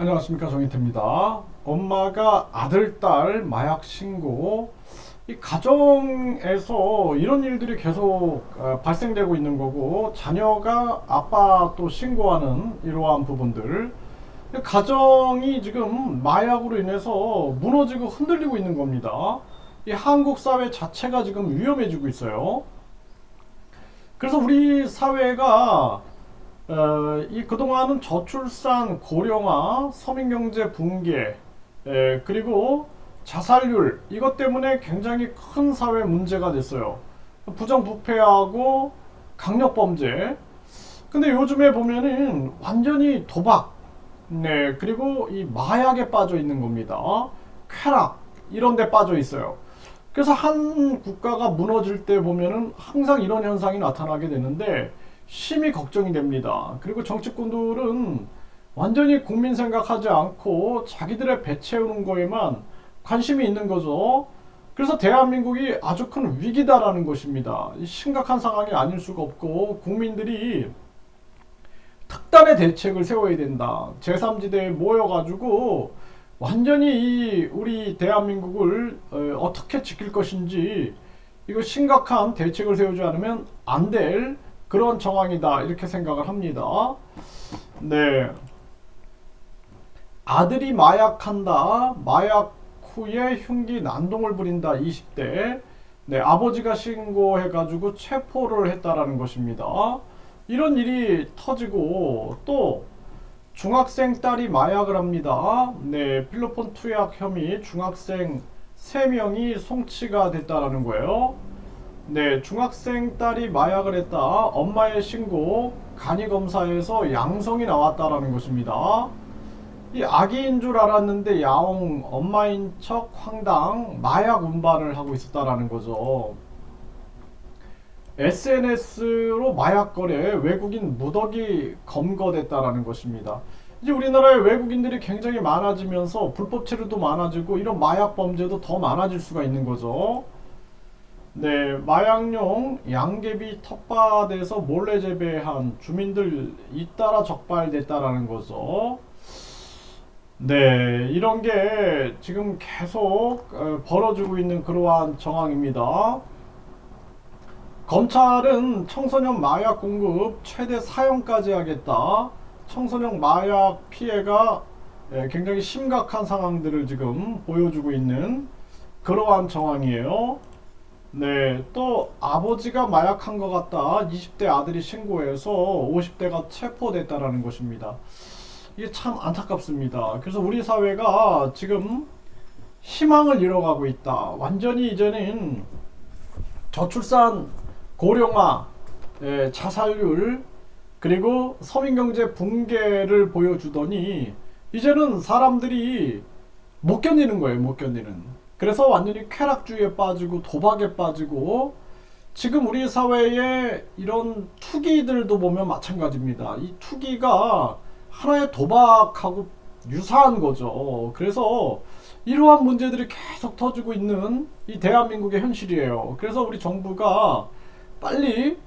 안녕하십니까 정인태입니다. 엄마가 아들, 딸 마약 신고 이 가정에서 이런 일들이 계속 어, 발생되고 있는 거고 자녀가 아빠 또 신고하는 이러한 부분들 가정이 지금 마약으로 인해서 무너지고 흔들리고 있는 겁니다. 이 한국 사회 자체가 지금 위험해지고 있어요. 그래서 우리 사회가 어, 이 그동안은 저출산, 고령화, 서민경제 붕괴, 에, 그리고 자살률 이것 때문에 굉장히 큰 사회 문제가 됐어요. 부정부패하고 강력범죄. 근데 요즘에 보면은 완전히 도박, 네 그리고 이 마약에 빠져 있는 겁니다. 쾌락 이런 데 빠져 있어요. 그래서 한 국가가 무너질 때 보면은 항상 이런 현상이 나타나게 되는데 심히 걱정이 됩니다. 그리고 정치꾼들은 완전히 국민 생각하지 않고 자기들의 배 채우는 거에만 관심이 있는 거죠. 그래서 대한민국이 아주 큰 위기다라는 것입니다. 심각한 상황이 아닐 수가 없고 국민들이 특단의 대책을 세워야 된다. 제3지대에 모여가지고 완전히 이 우리 대한민국을 어, 떻게 지킬 것인지 이거 심각한 대책을 세우지 않으면 안될 그런 정황이다 이렇게 생각을 합니다. 네. 아들이 마약한다. 마약 후에 흉기 난동을 부린다. 20대. 네, 아버지가 신고해가지고 체포를 했다라는 것입니다. 이런 일이 터지고 또 중학생 딸이 마약을 합니다. 네, 필로폰 투약 혐의 중학생 3명이 송치가 됐다라는 거예요. 네, 중학생 딸이 마약을 했다. 엄마의 신고, 간이 검사에서 양성이 나왔다라는 것입니다. 이 아기인 줄 알았는데 야옹 엄마인 척 황당 마약 운반을 하고 있었다라는 거죠. SNS로 마약 거래 외국인 무더기 검거됐다라는 것입니다. 이제 우리나라에 외국인들이 굉장히 많아지면서 불법 체류도 많아지고 이런 마약 범죄도 더 많아질 수가 있는 거죠. 네, 마약용 양계비 텃밭에서 몰래 재배한 주민들 잇따라 적발됐다라는 거죠. 네, 이런 게 지금 계속 어, 벌어지고 있는 그러한 정황입니다. 검찰은 청소년 마약 공급 최대 사형까지 하겠다. 청소년 마약 피해가 예, 굉장히 심각한 상황들을 지금 보여주고 있는 그러한 정황이에요. 네, 또 아버지가 마약한 것 같다. 20대 아들이 신고해서 50대가 체포됐다라는 것입니다. 이게 참 안타깝습니다. 그래서 우리 사회가 지금 희망을 잃어가고 있다. 완전히 이제는 저출산, 고령화, 예, 자살률, 그리고 서민경제 붕괴를 보여주더니 이제는 사람들이 못 견디는 거예요. 못 견디는. 그래서 완전히 쾌락주의에 빠지고 도박에 빠지고 지금 우리 사회에 이런 투기들도 보면 마찬가지입니다. 이 투기가 하나의 도박하고 유사한 거죠. 그래서 이러한 문제들이 계속 터지고 있는 이 대한민국의 현실이에요. 그래서 우리 정부가 빨리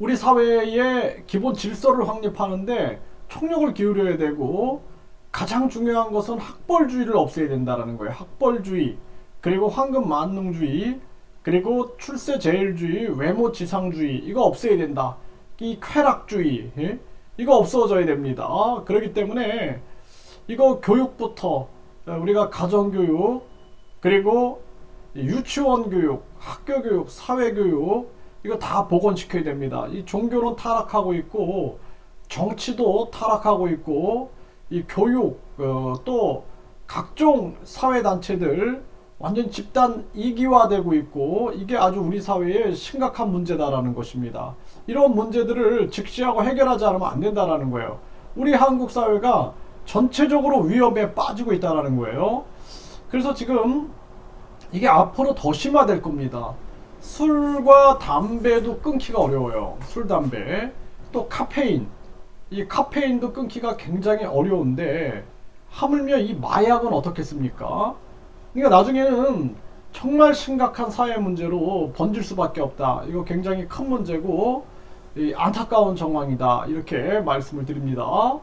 우리 사회의 기본 질서를 확립하는데 총력을 기울여야 되고 가장 중요한 것은 학벌주의를 없애야 된다라는 거예요. 학벌주의, 그리고 황금 만능주의, 그리고 출세 제일주의, 외모 지상주의 이거 없애야 된다. 이 쾌락주의 예? 이거 없어져야 됩니다. 그렇기 때문에 이거 교육부터 우리가 가정교육 그리고 유치원 교육, 학교 교육, 사회 교육 이거 다 복원시켜야 됩니다. 이 종교는 타락하고 있고 정치도 타락하고 있고 이 교육 어, 또 각종 사회 단체들 완전 집단 이기화되고 있고 이게 아주 우리 사회에 심각한 문제다라는 것입니다. 이런 문제들을 직시하고 해결하지 않으면 안 된다라는 거예요. 우리 한국 사회가 전체적으로 위험에 빠지고 있다라는 거예요. 그래서 지금 이게 앞으로 더 심화될 겁니다. 술과 담배도 끊기가 어려워요. 술, 담배. 또 카페인. 이 카페인도 끊기가 굉장히 어려운데 하물며 이 마약은 어떻겠습니까? 그러니까 나중에는 정말 심각한 사회 문제로 번질 수밖에 없다. 이거 굉장히 큰 문제고 안타까운 정황이다. 이렇게 말씀을 드립니다.